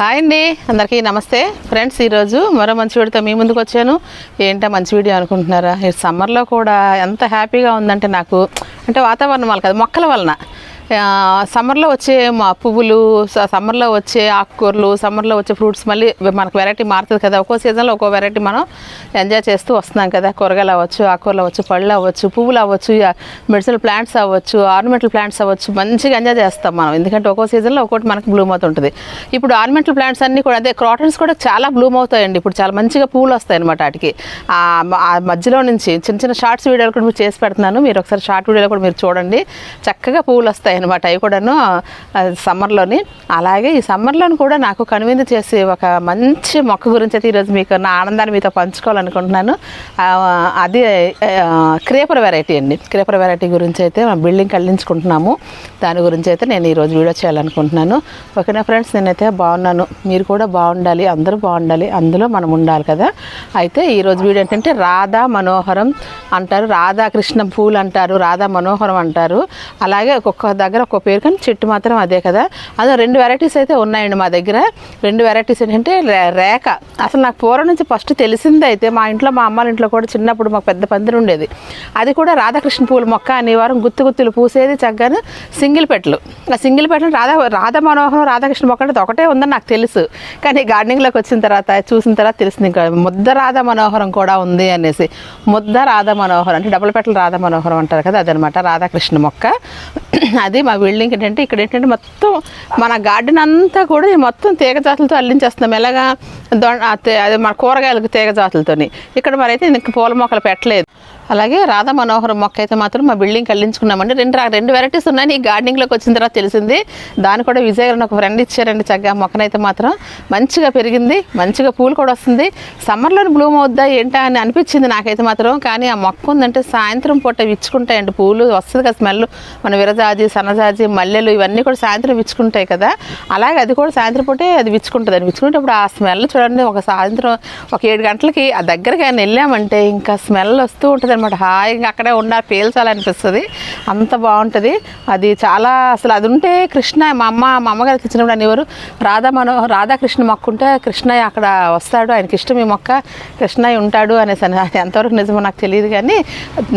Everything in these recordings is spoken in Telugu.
హాయ్ అండి. అందరికీ నమస్తే. ఫ్రెండ్స్ ఈరోజు మరో మంచి వీడియోతో మీ ముందుకు వచ్చాను. ఏంటో మంచి వీడియో అనుకుంటున్నారా? ఈ సమ్మర్లో కూడా ఎంత హ్యాపీగా ఉందంటే నాకు అంటే వాతావరణం వల్ల కదా మొక్కల వలన. సమ్మర్లో వచ్చే మా పువ్వులు సమ్మర్లో వచ్చే ఆకుకూరలు సమ్మర్లో వచ్చే ఫ్రూట్స్ మళ్ళీ మనకు వెరైటీ మారుతుంది కదా. ఒక్కో సీజన్లో ఒక్కో వెరైటీ మనం ఎంజాయ్ చేస్తూ వస్తున్నాం కదా. కూరగాయలు అవ్వచ్చు ఆకుకూరలు అవ్వచ్చు పళ్ళు అవ్వచ్చు పువ్వులు అవ్వచ్చు మెడిసినల్ ప్లాంట్స్ అవ్వచ్చు ఆర్నమెంటల్ ప్లాంట్స్ అవ్వచ్చు మంచిగా ఎంజాయ్ చేస్తాం మనం. ఎందుకంటే ఒక్కో సీజన్లో ఒక్కోటి మనకు బ్లూమ్ అవుతుంటుంది. ఇప్పుడు ఆర్నమెంటల్ ప్లాంట్స్ అన్నీ కూడా అదే క్రాటన్స్ కూడా చాలా బ్లూమ్ అవుతాయండి. ఇప్పుడు చాలా మంచిగా పూలు వస్తాయి అనమాట వాటికి. ఆ మధ్యలో నుంచి చిన్న చిన్న షార్ట్స్ వీడియోలు కూడా మీరు చేసి పెడుతున్నాను. మీరు ఒకసారి షార్ట్ వీడియోలో కూడా మీరు చూడండి. చక్కగా పూలు వస్తాయి. అనమాట అవి కూడాను సమ్మర్లోని. అలాగే ఈ సమ్మర్లోని కూడా నాకు కనువిందు చేసి ఒక మంచి మొక్క గురించి అయితే ఈరోజు మీకు నా ఆనందాన్ని మీతో పంచుకోవాలనుకుంటున్నాను. అది క్రేపర్ వెరైటీ అండి. క్రేపర్ వెరైటీ గురించి అయితే మా బిల్డింగ్ కళ్ళించుకుంటున్నాము దాని గురించి అయితే నేను ఈరోజు వీడియో చేయాలనుకుంటున్నాను. ఓకేనా ఫ్రెండ్స్? నేనైతే బాగున్నాను. మీరు కూడా బాగుండాలి అందరూ బాగుండాలి అందులో మనం ఉండాలి కదా. అయితే ఈరోజు వీడియో ఏంటంటే రాధా మనోహరం అంటారు. రాధాకృష్ణ పూలు అంటారు రాధా మనోహరం అంటారు. అలాగే ఒక్కొక్క దగ్గర ఒక పేరు కానీ చెట్టు మాత్రం అదే కదా. అదే రెండు వెరైటీస్ అయితే ఉన్నాయండి మా దగ్గర. రెండు వెరైటీస్ ఏంటంటే రేఖ. అసలు నాకు పూర్వం నుంచి ఫస్ట్ తెలిసింది అయితే మా ఇంట్లో మా అమ్మాల ఇంట్లో కూడా చిన్నప్పుడు మాకు పెద్ద పందిరి ఉండేది. అది కూడా రాధాకృష్ణ పూల మొక్క అనేవారం. గుత్తు గుత్తులు పూసేది చక్కగాను సింగిల్ పెట్టలు. ఆ సింగిల్ పెట్టలు రాధా రాధా మనోహరం రాధాకృష్ణ మొక్క అంటే ఒకటే ఉందని నాకు తెలుసు. కానీ గార్డెనింగ్లోకి వచ్చిన తర్వాత చూసిన తర్వాత తెలిసింది ఇంకా ముద్ద రాధా మనోహరం కూడా ఉంది అనేసి. ముద్ద రాధా మనోహరం అంటే డబుల్ పెట్టలు రాధా మనోహరం అంటారు కదా అదనమాట రాధాకృష్ణ మొక్క. అది మా బిల్డింగ్ ఏంటంటే ఇక్కడ ఏంటంటే మొత్తం మన గార్డెన్ అంతా కూడా మొత్తం తీగ జాతులతో అల్లించేస్తున్నాం. ఎలాగా దొ- ఆ అదే మన కూరగాయలకు తీగ జాతులతోని. ఇక్కడ మరైతే ఇంక పూల మొక్కలు పెట్టలేదు. అలాగే రాధా మనోహరం మొక్క అయితే మాత్రం మా బిల్డింగ్ కల్లించుకున్నామండి రెండు రెండు వెరైటీస్ ఉన్నాయి. ఈ గార్డెనింగ్లోకి వచ్చిన తర్వాత తెలిసింది. దాన్ని కూడా విజయ్ గారు ఫ్రెండ్ ఇచ్చారండి చక్కగా. మొక్కనైతే మాత్రం మంచిగా పెరిగింది. మంచిగా పూలు కూడా వస్తుంది. సమ్మర్లో బ్లూమ్ అవుద్దా ఏంటా అని అనిపించింది నాకైతే మాత్రం. కానీ ఆ మొక్క ఉందంటే సాయంత్రం పూట విచ్చుకుంటాయండి. పూలు వస్తుంది కదా స్మెల్. మన విరజాజి సన్నజాజి మల్లెలు ఇవన్నీ కూడా సాయంత్రం విచ్చుకుంటాయి కదా. అలాగే అది కూడా సాయంత్రం పూటే అది విచ్చుకుంటుంది అని విచ్చుకునేటప్పుడు ఆ స్మెల్ చూడండి. ఒక సాయంత్రం ఒక ఏడు గంటలకి ఆ దగ్గరికి ఆయన వెళ్ళామంటే ఇంకా స్మెల్ వస్తూ ఉంటుంది అనమాట హాయిగా అక్కడే ఉన్న పేల్చాలనిపిస్తుంది. అంత బాగుంటుంది. అది చాలా అసలు అది ఉంటే కృష్ణ మా అమ్మ మా అమ్మగారు తెచ్చినప్పుడు అనేవారు రాధా మనో రాధాకృష్ణ మొక్క ఉంటే కృష్ణయ్య అక్కడ వస్తాడు ఆయనకి ఇష్టం ఈ మొక్క కృష్ణయ్య ఉంటాడు అనేసి అని. ఎంతవరకు నిజమో నాకు తెలియదు కానీ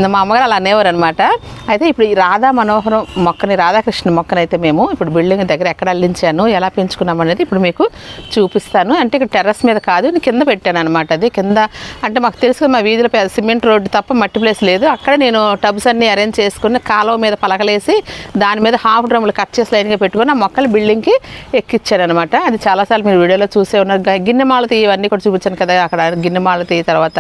మా అమ్మగారు అలా అనేవారు అనమాట అయితే ఇప్పుడు ఈ రాధా మనోహరం మొక్కని రాధాకృష్ణ మొక్కని అయితే మేము ఇప్పుడు బిల్డింగ్ దగ్గర ఎక్కడ అల్లించాను ఎలా పెంచుకున్నాం అనేది ఇప్పుడు మీకు చూపిస్తాను. అంటే ఇక్కడ టెర్రస్ మీద కాదు నేను కింద పెట్టాను అనమాట అది. కింద అంటే మాకు తెలుసు మా వీధిలో సిమెంట్ రోడ్డు తప్ప మట్టి ప్లేస్ లేదు. అక్కడ నేను టబ్స్ అన్నీ అరేంజ్ చేసుకుని కాలువ మీద పలకలేసి దాని మీద హాఫ్ డ్రమ్లు కట్ చేసి లైన్గా పెట్టుకుని ఆ మొక్కలు బిల్డింగ్కి ఎక్కిచ్చాను అనమాట అది చాలాసార్లు మీరు వీడియోలో చూసే ఉన్నారు. గ- ఇవన్నీ కూడా చూపించాను కదా అక్కడ గిన్నెమాలతి తర్వాత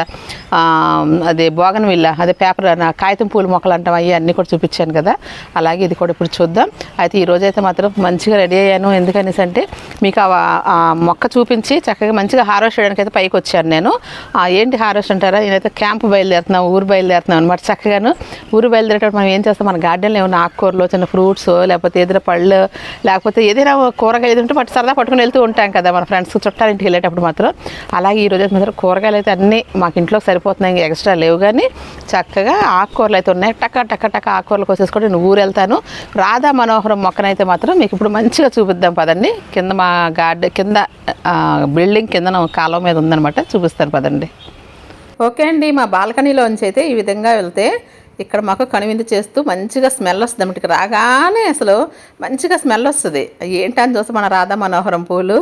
అదే బోగన్ విల్ల అదే పేపర్ కాగితం పూల మొక్కలు అంటాం అవి అన్నీ కూడా చూపించాను కదా. అలాగే ఇది కూడా ఇప్పుడు చూద్దాం. అయితే ఈరోజు అయితే మాత్రం మంచిగా రెడీ అయ్యాను. ఎందుకనేసి అంటే మీకు ఆ మొక్క చూపించి చక్కగా మంచిగా హార్వెస్ట్ చేయడానికి అయితే పైకి వచ్చాను నేను. ఏంటి హార్వెస్ట్ అంటారా? నేనైతే క్యాంప్ బయలుదేరుతున్నాం ఊరు బయలుదేరుతున్నాం అనమాట చక్కగాను. ఊరు బయలుదేరేటప్పుడు మనం ఏం చేస్తాం? మన గార్డెన్లో ఏమైనా ఆకుకూరలు చిన్న ఫ్రూట్స్ లేకపోతే ఏదైనా పళ్ళు లేకపోతే ఏదైనా కూరగాయలు ఉంటే పట్టు సరదా పట్టుకుని వెళ్తూ ఉంటాం కదా మన ఫ్రెండ్స్ చుట్టాలింటికి వెళ్ళేటప్పుడు మాత్రం. అలాగే ఈ రోజు అయితే మాత్రం కూరగాయలు అయితే అన్నీ మాకు ఇంట్లో సరిపోతున్నాయి. ఇంకా ఎక్స్ట్రా లేవు కానీ చక్కగా ఆకుకూరలు అయితే ఉన్నాయి. టక్క టక్క టక్క ఆకుకూరలు కోసేసుకొని నేను ఊరు వెళ్తాను. రాధా మనోహరం మొక్కనైతే మాత్రం మీకు ఇప్పుడు మంచిగా చూపిద్దాం పదండి. కింద మా గార్డెన్ కింద బిల్డింగ్ కింద కాలం మీద ఉందన్నమాట. చూపిస్తాను పదండి. ఓకే అండి మా బాల్కనీలోంచి అయితే ఈ విధంగా వెళ్తే ఇక్కడ మాకు కనువిందు చేస్తూ మంచిగా స్మెల్ వస్తుంది అన్నమాట. రాగానే అసలు మంచిగా స్మెల్ వస్తుంది. ఏంటని చూస్తే మన రాధా మనోహరం పూలు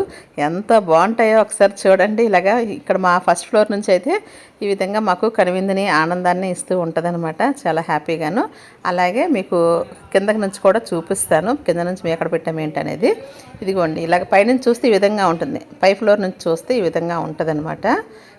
ఎంత బాగుంటాయో ఒకసారి చూడండి. ఇలాగా ఇక్కడ మా ఫస్ట్ ఫ్లోర్ నుంచి అయితే ఈ విధంగా మాకు కనువిందుని ఆనందాన్ని ఇస్తూ ఉంటుందన్నమాట. చాలా హ్యాపీగాను. అలాగే మీకు కిందకి నుంచి కూడా చూపిస్తాను. కింద నుంచి మేము ఎక్కడ పెట్టాము ఏంటనేది ఇదిగోండి ఇలాగ పైనుంచి చూస్తే ఈ విధంగా ఉంటుంది. పై ఫ్లోర్ నుంచి చూస్తే ఈ విధంగా ఉంటుంది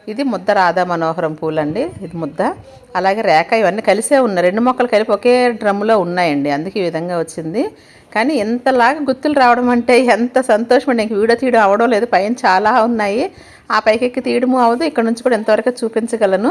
ఇది ముద్ద రాధా మనోహరం పూలండి. ఇది ముద్ద. అలాగే రేఖ ఇవన్నీ కలిసే ఉన్నాయి. రెండు మొక్కలు కలిపి ఒకే డ్రమ్ములో ఉన్నాయండి. అందుకే ఈ విధంగా వచ్చింది. కానీ ఎంతలాగా గుర్తులు రావడం అంటే ఎంత సంతోషం అండి. ఇంక వీడియో తీయడం అవడం లేదు. పైన చాలా ఉన్నాయి. ఆ పైకి ఎక్కి తీయడము అవదు. ఇక్కడ నుంచి కూడా ఎంతవరకు చూపించగలను?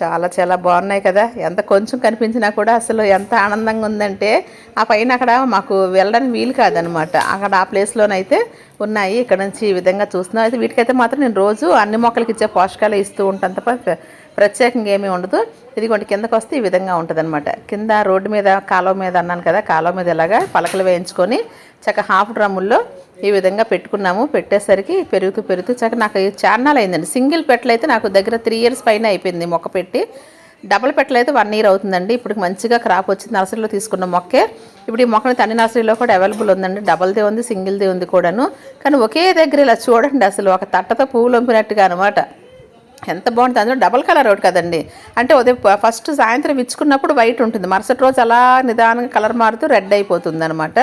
చాలా చాలా బాగున్నాయి కదా. ఎంత కొంచెం కనిపించినా కూడా అసలు ఎంత ఆనందంగా ఉందంటే ఆ పైన అక్కడ మాకు వెళ్ళడానికి వీలు కాదనమాట. అక్కడ ఆ ప్లేస్లోనైతే ఉన్నాయి. ఇక్కడ నుంచి ఈ విధంగా చూస్తున్నాం. అయితే వీటికైతే మాత్రం నేను రోజు అన్ని మొక్కలకి ఇచ్చే పోషకాలు ఇస్తూ ఉంటాను తప్ప ప్రత్యేకంగా ఏమీ ఉండదు. ఇదిగోండి కిందకు వస్తే ఈ విధంగా ఉంటుంది కింద రోడ్డు మీద కాలువ మీద అన్నాను కదా కాలువ మీద ఇలాగా పలకలు వేయించుకొని చక్క హాఫ్ డ్రమ్ముల్లో ఈ విధంగా పెట్టుకున్నాము. పెట్టేసరికి పెరుగుతూ పెరుగుతూ చక్క నాకు చాన్నాలు అయిందండి సింగిల్ పెట్టలు అయితే నాకు దగ్గర త్రీ ఇయర్స్ పైన అయిపోయింది మొక్క పెట్టి. డబుల్ పెట్టలైతే వన్ ఇయర్ అవుతుందండి. ఇప్పుడు మంచిగా క్రాప్ వచ్చింది నర్సరీలో తీసుకున్న మొక్కే. ఇప్పుడు ఈ మొక్కని తన్ని నర్సరీలో కూడా అవైలబుల్ ఉందండి. డబల్దే ఉంది సింగిల్దే ఉంది కూడాను. కానీ ఒకే దగ్గర ఇలా చూడండి అసలు ఒక తట్టతో పువ్వులు వంపినట్టుగా అనమాట ఎంత బాగుంటుంది? అందులో డబల్ కలర్ ఒకటి కదండి. అంటే ఉదయం ఫస్ట్ సాయంత్రం ఇచ్చుకున్నప్పుడు వైట్ ఉంటుంది. మరుసటి రోజు అలా నిదానంగా కలర్ మారుతూ రెడ్ అయిపోతుంది అనమాట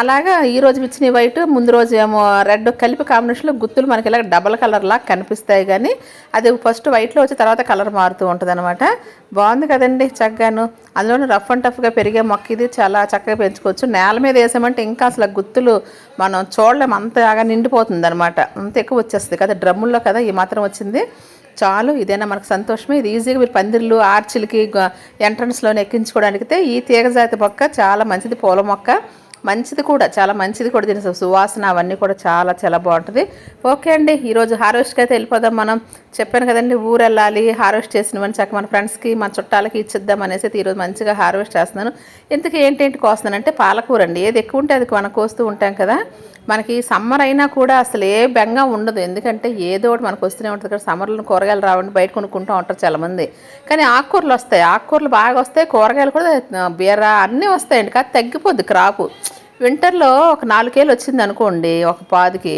అలాగా ఈ రోజు ఇచ్చిన వైట్ ముందు రోజు ఏమో రెడ్ కలిపి కాంబినేషన్లో గుత్తులు మనకి ఇలా డబల్ కలర్ లాగా కనిపిస్తాయి కానీ అది ఫస్ట్ వైట్లో వచ్చి తర్వాత కలర్ మారుతూ ఉంటుంది అనమాట బాగుంది కదండి చక్కగాను అందులోనే రఫ్ అండ్ టఫ్గా పెరిగే మొక్క ఇది చాలా చక్కగా పెంచుకోవచ్చు. నేల మీద వేసామంటే ఇంకా అసలు గుత్తులు మనం చూడలేము అంతగా నిండిపోతుంది అనమాట అంత ఎక్కువ వచ్చేస్తుంది కదా డ్రమ్ముల్లో కదా ఈ మాత్రం వచ్చింది. చాలు ఇదైనా మనకు సంతోషమే. ఇది ఈజీగా మీరు పందిర్లు ఆర్చిలకి ఎంట్రన్స్లోనే ఎక్కించుకోవడానికి ఈ తీగజాతి మొక్క చాలా మంచిది పూల మొక్క. మంచిది కూడా చాలా మంచిది కూడా దీని సువాసన అవన్నీ కూడా చాలా చాలా బాగుంటుంది. ఓకే అండి ఈరోజు హార్వెస్ట్కి అయితే వెళ్ళిపోదాం మనం. చెప్పాను కదండి ఊరు వెళ్ళాలి హార్వెస్ట్ చేసినవని చక్క మన ఫ్రెండ్స్కి మన చుట్టాలకి ఇచ్చిద్దాం అనేసి అయితే ఈరోజు మంచిగా హార్వెస్ట్ చేస్తున్నాను. ఇంతకీ ఏంటేంటి కోస్తున్నానంటే పాలకూర అండి. ఏది ఎక్కువ ఉంటే అది మనం కోస్తూ ఉంటాం కదా. మనకి సమ్మర్ అయినా కూడా అసలు ఏ బెంగ ఉండదు. ఎందుకంటే ఏదో ఒకటి మనకు వస్తూనే ఉంటుంది కదా. సమ్మర్లో కూరగాయలు రావండి బయట కొనుక్కుంటూ ఉంటారు చాలామంది. కానీ ఆకుకూరలు వస్తాయి. ఆకుకూరలు బాగా వస్తాయి కూరగాయలు కూడా బీర అన్నీ వస్తాయండి. కాదు తగ్గిపోద్ది క్రాపు. వింటర్లో ఒక నాలుగేళ్ళు వచ్చింది అనుకోండి ఒక పాదికి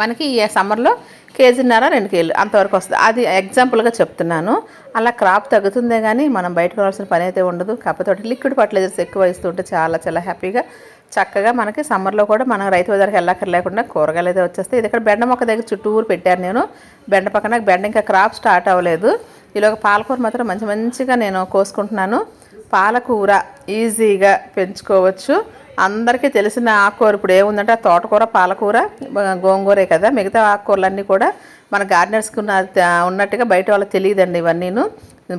మనకి ఈ సమ్మర్లో కేజీన్నర రెండు కేజీలు అంతవరకు వస్తుంది. అది ఎగ్జాంపుల్గా చెప్తున్నాను. అలా క్రాప్ తగ్గుతుందే కానీ మనం బయటకు రావాల్సిన పని అయితే ఉండదు. కాకపోతే లిక్విడ్ ఫర్టిలైజర్స్ ఎక్కువ ఇస్తుంటే చాలా చాలా హ్యాపీగా చక్కగా మనకి సమ్మర్లో కూడా మనం రైతు బజార్కి వెళ్ళక్కర్లేకుండా కూరగాయలు అయితే వచ్చేస్తాయి. ఇది ఇక్కడ బెండ మొక్క దగ్గర చుట్టూరు పెట్టాను నేను. బెండ పక్కన బెండ ఇంకా క్రాప్ స్టార్ట్ అవ్వలేదు. ఈలోగా పాలకూర మాత్రం మంచి మంచిగా నేను కోసుకుంటున్నాను. పాలకూర ఈజీగా పెంచుకోవచ్చు. అందరికీ తెలిసిన ఆకుకూర ఇప్పుడు ఏముందంటే ఆ తోటకూర పాలకూర గోంగూరే కదా. మిగతా ఆకుకూరలన్నీ కూడా మన గార్డెనర్స్కి ఉన్న ఉన్నట్టుగా బయట వాళ్ళకి తెలియదండి ఇవన్నీను.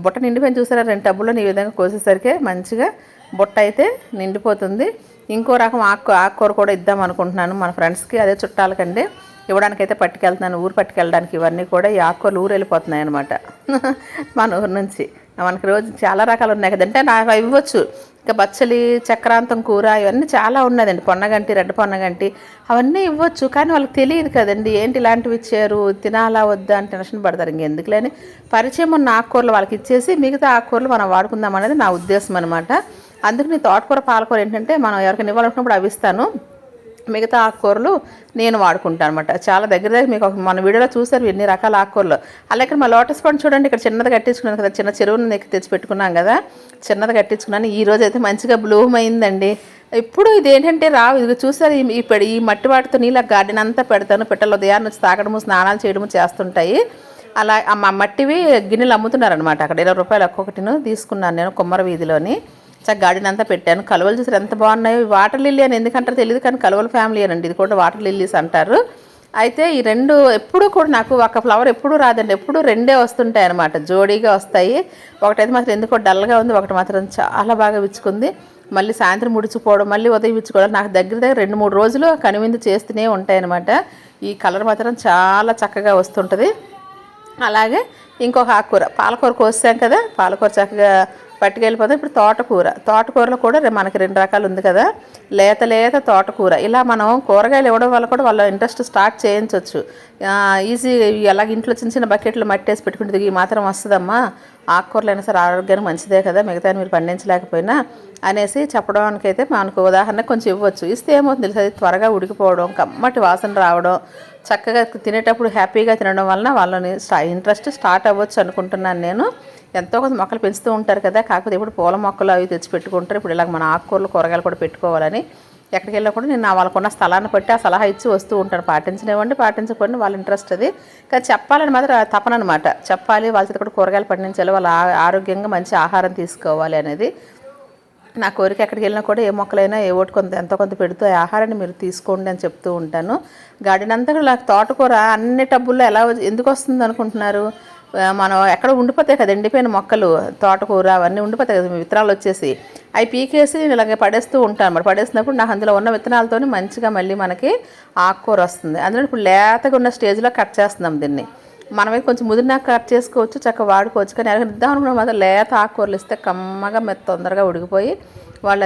బుట్ట నిండిపోయిన చూసారా? రెండు టబ్బుల్లో ఈ విధంగా కోసేసరికి మంచిగా బుట్ట అయితే నిండిపోతుంది. ఇంకో రకం ఆకు ఆకుకూర కూడా ఇద్దాం అనుకుంటున్నాను. మన ఫ్రెండ్స్కి అదే చుట్టాలకండి. ఇవ్వడానికైతే పట్టుకెళ్తున్నాను. ఊరు పట్టుకెళ్ళడానికి ఇవన్నీ కూడా ఈ ఆకుకూరలు ఊరు వెళ్ళిపోతున్నాయి అనమాట మన ఊరు నుంచి. మనకి రోజు చాలా రకాలు ఉన్నాయి కదంటే నాకు ఇవ్వచ్చు. ఇంకా బచ్చలి చక్రాంతం కూర ఇవన్నీ చాలా ఉన్నదండి. పొన్నగంటి రెడ్డ పొన్నగంటి అవన్నీ ఇవ్వచ్చు. కానీ వాళ్ళకి తెలియదు కదండి. ఏంటి ఇలాంటివి ఇచ్చారు? తినాలా వద్దా అని టెన్షన్ పడతారు. ఇంకెందుకులేని పరిచయం ఉన్న ఆకుకూరలు వాళ్ళకి ఇచ్చేసి మిగతా ఆకుకూరలు మనం వాడుకుందాం అనేది నా ఉద్దేశం అనమాట అందుకు నేను తోటకూర పాలకూర ఏంటంటే మనం ఎవరికైనా ఇవ్వాలనుకున్నప్పుడు అవి ఇస్తాను. మిగతా ఆకుకూరలు నేను వాడుకుంటాను అనమాట చాలా దగ్గర దగ్గర మీకు ఒక మన వీడియోలో చూసారు ఎన్ని రకాల ఆకుకూరలు. అలాగే ఇక్కడ మా లోటస్ పండు చూడండి ఇక్కడ చిన్నది కట్టించుకున్నాను కదా చిన్న చెరువుని దగ్గర తెచ్చి పెట్టుకున్నాం కదా చిన్నది కట్టించుకున్నాను. ఈ రోజు అయితే మంచిగా బ్లూమ్ అయిందండి. ఇప్పుడు ఇది ఏంటంటే రావు ఇది చూసారు ఈ- ఈ పెడి ఈ మట్టి వాటితో నీళ్ళ గార్డెన్ అంతా పెడతాను. పిట్టలు ఉదయాన్నే వచ్చి తాగడము స్నానాలు చేయడము చేస్తుంటాయి. అలా ఆ మట్టివి గిన్నెలు అమ్ముతున్నారనమాట అక్కడ ఇరవై రూపాయలు ఒక్కొక్కటిను తీసుకున్నాను నేను కుమ్మర వీధిలోని. చక్కగా గార్డెన్ అంతా పెట్టాను. కలువలు చూసారు ఎంత బాగున్నాయో. వాటర్ లిల్లీ అని ఎందుకంటారో తెలియదు కానీ కలువల ఫ్యామిలీ అనండి ఇది కూడా వాటర్ లిల్లీస్ అంటారు. అయితే ఈ రెండు ఎప్పుడూ కూడా నాకు ఒక ఫ్లవర్ ఎప్పుడూ రాదండి. ఎప్పుడూ రెండే వస్తుంటాయి అనమాట జోడీగా వస్తాయి. ఒకటైతే మాత్రం ఎందుకో డల్గా ఉంది. ఒకటి మాత్రం చాలా బాగా విచ్చుకుంది. మళ్ళీ సాయంత్రం ముడిచిపోవడం మళ్ళీ ఉదయం విచ్చుకోవడం నాకు దగ్గర దగ్గర రెండు మూడు రోజులు కనువిందు చేస్తూనే ఉంటాయి అనమాట ఈ కలర్ మాత్రం చాలా చక్కగా వస్తుంటుంది. అలాగే ఇంకొక ఆకుకూర పాలకూర కోసాం కదా. పాలకూర చక్కగా పట్టుకెళ్ళిపోతాం ఇప్పుడు తోటకూర. తోటకూరలో కూడా మనకి రెండు రకాలు ఉంది కదా. లేత లేత తోటకూర. ఇలా మనం కూరగాయలు ఇవ్వడం వల్ల కూడా వాళ్ళ ఇంట్రెస్ట్ స్టార్ట్ చేయించవచ్చు ఈజీ అలాగే ఇంట్లో చిన్న చిన్న బకెట్లు మట్టేసి పెట్టుకుంటే ఈ మాత్రం వస్తుందమ్మా. ఆకుకూరలు అయినా సరే ఆరోగ్యానికి మంచిదే కదా. మిగతా మీరు పండించలేకపోయినా అనేసి చెప్పడానికైతే మనకు ఉదాహరణ కొంచెం ఇవ్వచ్చు. ఇస్తే ఏమవుతుంది అది త్వరగా ఉడికిపోవడం కమ్మటి వాసన రావడం చక్కగా తినేటప్పుడు హ్యాపీగా తినడం వలన వాళ్ళని ఇంట్రెస్ట్ స్టార్ట్ అవ్వచ్చు అనుకుంటున్నాను నేను. ఎంతో కొంత మొక్కలు పెంచుతూ ఉంటారు కదా కాకపోతే ఇప్పుడు పూల మొక్కలు అవి తెచ్చి పెట్టుకుంటారు ఇప్పుడు ఇలాగ మన ఆకుకూరలు కూరగాయలు కూడా పెట్టుకోవాలని ఎక్కడికి వెళ్ళినా కూడా నేను వాళ్ళకున్న స్థలాన్ని బట్టి ఆ సలహా ఇచ్చి వస్తూ ఉంటాను పాటించనివ్వండి పాటించకపోండి వాళ్ళ ఇంట్రెస్ట్ అది. కానీ చెప్పాలని మాత్రం తపన అనమాట చెప్పాలి వాళ్ళ చేత కూడా కూరగాయలు పండించాలి వాళ్ళ ఆరోగ్యంగా మంచి ఆహారం తీసుకోవాలి అనేది. నా కోరిక ఎక్కడికి వెళ్ళినా కూడా ఏ మొక్కలైనా ఏ ఒకటి కొంత ఎంతో కొంత పెడుతూ ఆ ఆహారాన్ని మీరు తీసుకోండి అని చెప్తూ ఉంటాను. గార్డెన్ అంతా కూడా నాకు తోటకూర అన్ని టబ్బుల్లో ఎలా ఎందుకు వస్తుంది అనుకుంటున్నారు? మనం ఎక్కడ ఉండిపోతాయి కదా ఎండిపోయిన మొక్కలు తోటకూర అవన్నీ ఉండిపోతాయి కదా విత్తనాలు వచ్చేసి. అవి పీకేసి నేను ఇలాగే పడేస్తూ ఉంటాను మరి పడేసినప్పుడు నాకు అందులో ఉన్న విత్తనాలతో మంచిగా మళ్ళీ మనకి ఆకుకూర వస్తుంది. అందులో ఇప్పుడు లేతగా ఉన్న స్టేజ్లో కట్ చేస్తున్నాం దీన్ని. మనమే కొంచెం ముదిరినాక కట్ చేసుకోవచ్చు చక్కగా వాడుకోవచ్చు. కానీ ఎవరైనా ఇద్దాం అనుకున్న మాత్రం లేత ఆకుకూరలు ఇస్తే కమ్మగా మెత్త తొందరగా ఉడికిపోయి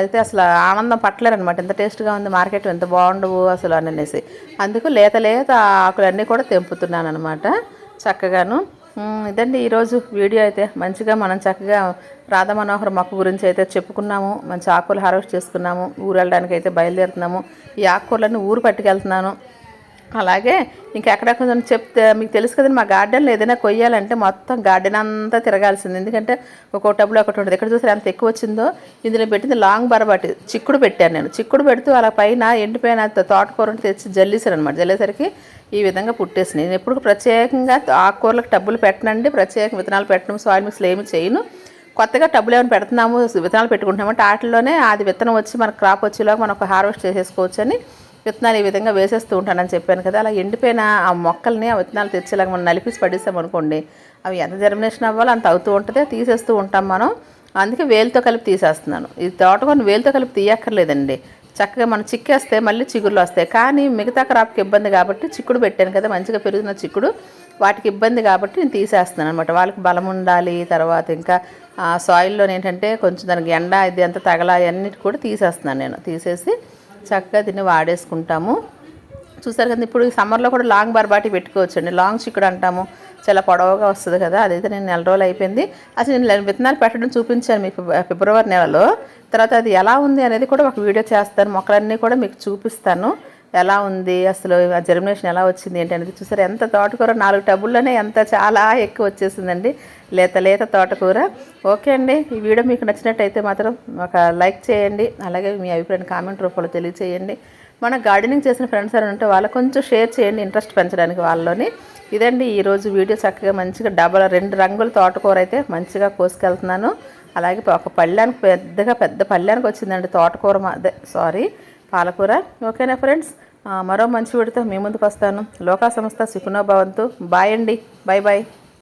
అయితే అసలు ఆనందం పట్టలేరనమాట ఎంత టేస్ట్గా ఉంది మార్కెట్ ఎంత బాగుండవు అసలు అని అనేసి. అందుకు లేత లేత ఆకులన్నీ కూడా తెంపుతున్నాను అనమాట చక్కగాను ఇదండి ఈరోజు వీడియో అయితే. మంచిగా మనం చక్కగా రాధా మనోహర్ మొక్క గురించి అయితే చెప్పుకున్నాము. మంచి ఆకుకూరలు హార్వెస్ట్ చేసుకున్నాము. ఊరు వెళ్ళడానికి అయితే బయలుదేరుతున్నాము. ఈ ఆకుకూరలన్నీ ఊరు పట్టుకెళ్తున్నాను. అలాగే ఇంకా ఎక్కడ కొంచెం చెప్తే మీకు తెలుసు కదండి మా గార్డెన్లో ఏదైనా కొయ్యాలంటే మొత్తం గార్డెన్ అంతా తిరగాల్సింది. ఎందుకంటే ఒక్కో టబ్బులో ఒకటి ఉంటుంది. ఎక్కడ చూసారు ఎంత ఎక్కువ వచ్చిందో? ఇందులో పెట్టింది లాంగ్ బరబాటి. చిక్కుడు పెట్టాను నేను. చిక్కుడు పెడుతూ అలా పైన ఎండిపోయిన తోటకూర తెచ్చి జల్లేశాను అనమాట జల్లేసరికి ఈ విధంగా పుట్టేసినాయి. నేను ఎప్పుడు ప్రత్యేకంగా ఆకుకూరలకు టబ్బులు పెట్టనండి. ప్రత్యేక విత్తనాలు పెట్టడం సాయిల్ మిక్స్లు ఏమి చేయను. కొత్తగా టబ్బులు ఏమైనా పెడుతున్నాము విత్తనాలు పెట్టుకుంటున్నాము వాటిలోనే అది విత్తనం వచ్చి మనకు క్రాప్ వచ్చేలాగా మనం ఒక హార్వెస్ట్ చేసేసుకోవచ్చు అని విత్తనాలు ఈ విధంగా వేసేస్తూ ఉంటానని చెప్పాను కదా. అలా ఎండిపోయిన ఆ మొక్కల్ని ఆ విత్తనాలు తెచ్చేలాగా మనం నలిపేసి పడేసామనుకోండి అవి ఎంత జర్మినేషన్ అవ్వాలో అంత అవుతూ ఉంటుంది తీసేస్తూ ఉంటాం మనం. అందుకే వేలుతో కలిపి తీసేస్తున్నాను. ఈ తోటకొని వేలుతో కలిపి తీయక్కర్లేదండి. చక్కగా మనం చిక్కేస్తే మళ్ళీ చిగుళ్ళు వస్తాయి. కానీ మిగతా క్రాప్కి ఇబ్బంది కాబట్టి చిక్కుడు పెట్టాను కదా మంచిగా పెరుగుతున్న చిక్కుడు వాటికి ఇబ్బంది కాబట్టి నేను తీసేస్తున్నాను అనమాట వాళ్ళకి బలం ఉండాలి తర్వాత ఇంకా సాయిల్లో ఏంటంటే కొంచెం దానికి ఎండ ఇది అంతా తగల అన్నిటి కూడా తీసేస్తున్నాను నేను. తీసేసి చక్కగా దీన్ని వాడేసుకుంటాము. చూసారు కదా ఇప్పుడు ఈ సమ్మర్లో కూడా లాంగ్ బర్బాటి పెట్టుకోవచ్చండి. లాంగ్ చిక్కుడు అంటాము. చాలా పొడవుగా వస్తుంది కదా అదైతే నేను నెల రోజులు అయిపోయింది. అసలు నేను విత్తనాలు పెట్టడం చూపించాను మీకు ఫిబ్రవరి నెలలో. తర్వాత అది ఎలా ఉంది అనేది కూడా ఒక వీడియో చేస్తాను. మొక్కలన్నీ కూడా మీకు చూపిస్తాను. ఎలా ఉంది అసలు ఆ జర్మినేషన్ ఎలా వచ్చింది ఏంటి అనేది చూసారు? ఎంత తోటకూర నాలుగు టబుల్లోనే ఎంత చాలా ఎక్కువ వచ్చేసిందండి. లేత లేత తోటకూర. ఓకే అండి ఈ వీడియో మీకు నచ్చినట్టయితే మాత్రం ఒక లైక్ చేయండి అలాగే మీ అభిప్రాయం కామెంట్ రూపంలో తెలియచేయండి. మన గార్డెనింగ్ చేసిన ఫ్రెండ్స్ అని ఉంటే వాళ్ళకి కొంచెం షేర్ చేయండి ఇంట్రెస్ట్ పెంచడానికి వాళ్ళలోని. ఇదండి ఈరోజు వీడియో చక్కగా మంచిగా డబల్ రెండు రంగుల తోటకూర అయితే మంచిగా కోసుకెళ్తున్నాను. అలాగే ఒక పళ్ళానికి పెద్దగా పెద్ద పళ్ళానికి వచ్చిందండి తోటకూర అదే సారీ పాలకూర. ఓకేనా ఫ్రెండ్స్? మరో మంచి వీడితో మీ ముందుకు వస్తాను. లోకా సంస్థ సుఖనో భవంతు. బాయ్ అండి బాయ్ బాయ్